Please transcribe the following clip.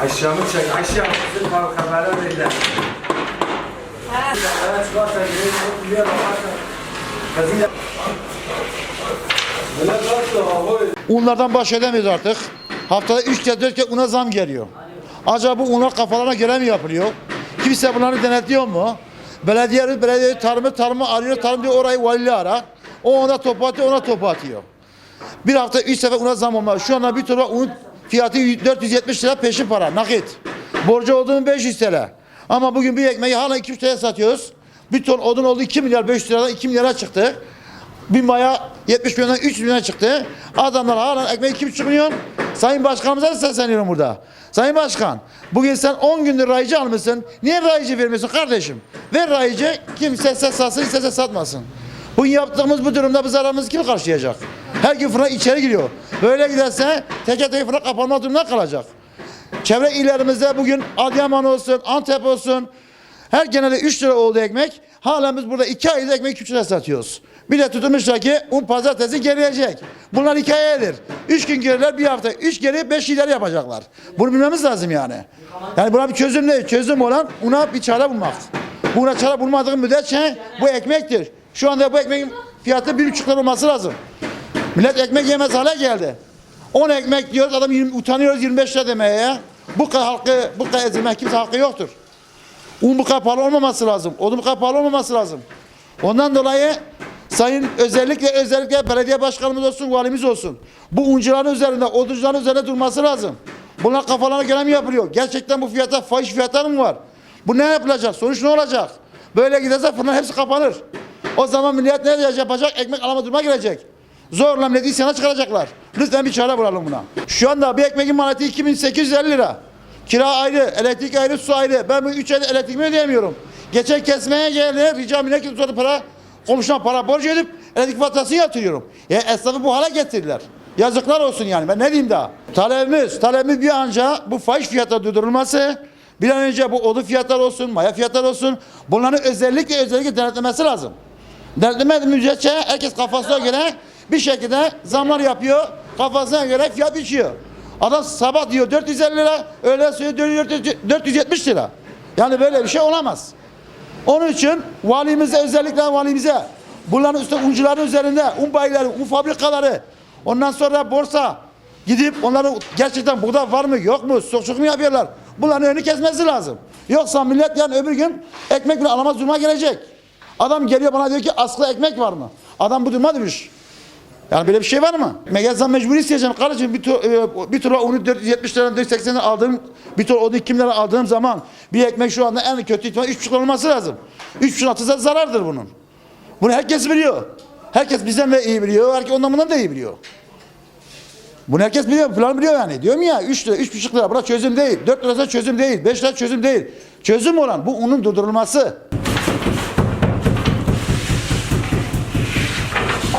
Aşağımı çek, aşağı. Bizim haberler verirler. Evet, varsa bir biliyor hava Unlardan baş edemiyoruz artık. Haftada 3 kez 4 kez una zam geliyor. Acaba bu unlar kafalarına göre mi yapılıyor? Kimse bunları denetliyor mu? Belediye, belediye tarımı tarımı arıyor, tarım diyor orayı valili ara. O ona topu atıyor, ona topu atıyor. Bir hafta 3 sefer una zam olmaz. Şu anda bir torba un fiyatı 470 lira peşin para, nakit. Borcu olduğum 500 TL. Ama bugün bir ekmeği hala 200 TL satıyoruz. Bir ton odun oldu 2 milyar 500 liradan 2 milyara çıktı. Bir maya 70 milyondan 3 milyona çıktı. Adamlar hala ekmeği 2,5 milyon. Sayın Başkanımıza da sesleniyorum burada. Sayın Başkan, bugün sen 10 gündür raycı almışsın. Niye raycı vermiyorsun kardeşim? Ver raycı, kimse ses satsın, istese satmasın. Bugün yaptığımız bu durumda bu zararımızı kim karşılayacak? Her gün fırına içeri giriyor. Böyle giderse teker teker fırına kapanma durumunda kalacak. Çevre illerimizde bugün Adıyaman olsun, Antep olsun, her genelde 3 lira oldu ekmek. Hala biz burada 2 ayda ekmek 3 lira satıyoruz. Bir de tutmuşlar ki un pazartesi gelecek. Bunlar hikayedir. 3 gün gelirler bir hafta. 3 geri 5 ileri yapacaklar. Bunu bilmemiz lazım yani. Yani buna bir çözüm değil. Çözüm olan una bir çare bulmak. Buna çare bulmadığın müddetçe bu ekmektir. Şu anda bu ekmeğin fiyatı 1,5 lira olması lazım. Millet ekmek yemez hale geldi. 10 ekmek diyoruz adam 20, utanıyoruz 25 lira demeye ya. Bu kadar halkı, bu kadar ezilmek kimse hakkı yoktur. Un bu kadar pahalı olmaması lazım. Odun bu kadar pahalı olmaması lazım. Ondan dolayı sayın özellikle özellikle belediye başkanımız olsun, valimiz olsun. Bu uncuların üzerinde, oduncuların üzerinde durması lazım. Bunlar kafalarına göre mi yapılıyor? Gerçekten bu fiyata fahiş fiyatlar mı var? Bu ne yapılacak? Sonuç ne olacak? Böyle giderse fırınlar hepsi kapanır. O zaman millet ne yapacak? Ekmek alama duruma gelecek. Zorla milleti isyana çıkaracaklar. Lütfen bir çare bulalım buna. Şu anda bir ekmeğin maliyeti 2850 lira. Kira ayrı, elektrik ayrı, su ayrı. Ben bu 3 ayda elektriğimi ödeyemiyorum. Geçen kesmeye geldi, rica millet tutardı para, komşuna para borç edip elektrik faturasını yatırıyorum. Ya esnafı bu hale getirdiler. Yazıklar olsun yani ben ne diyeyim daha. Talebimiz, talebimiz bir anca bu fahiş fiyata durdurulması, bir an önce bu odun fiyatları olsun, maya fiyatları olsun, bunların özellikle özellikle denetlemesi lazım. Denetlemedi müddetçe herkes kafasına göre bir şekilde zamlar yapıyor, kafasına göre fiyat biçiyor. Adam sabah diyor 450 lira, öğlen suyu 470 lira. Yani böyle bir şey olamaz. Onun için valimize özellikle valimize bunların üstü uncuların üzerinde un bayileri, un fabrikaları ondan sonra borsa gidip onların gerçekten burada var mı yok mu sokçuk mu yapıyorlar bunların önünü kesmesi lazım. Yoksa millet yani öbür gün ekmek bile alamaz duruma gelecek. Adam geliyor bana diyor ki askıda ekmek var mı? Adam bu duruma düşmüş. Yani böyle bir şey var mı? Megazen mecburi isteyeceğim. Kardeşim bir tur, bir tura onu 470 liradan 480'den aldığım bir tur onu 2 lira aldığım zaman bir ekmek şu anda en kötü ihtimal 3,5 lira olması lazım. 3,5 atırsa zarardır bunun. Bunu herkes biliyor. Herkes bizden de iyi biliyor. Herkes ondan bundan da iyi biliyor. Bunu herkes biliyor. Plan biliyor yani. Diyorum ya 3 lira, 3,5 lira. Buna çözüm değil. 4 lirası çözüm değil. 5 lira çözüm değil. Çözüm olan bu unun durdurulması.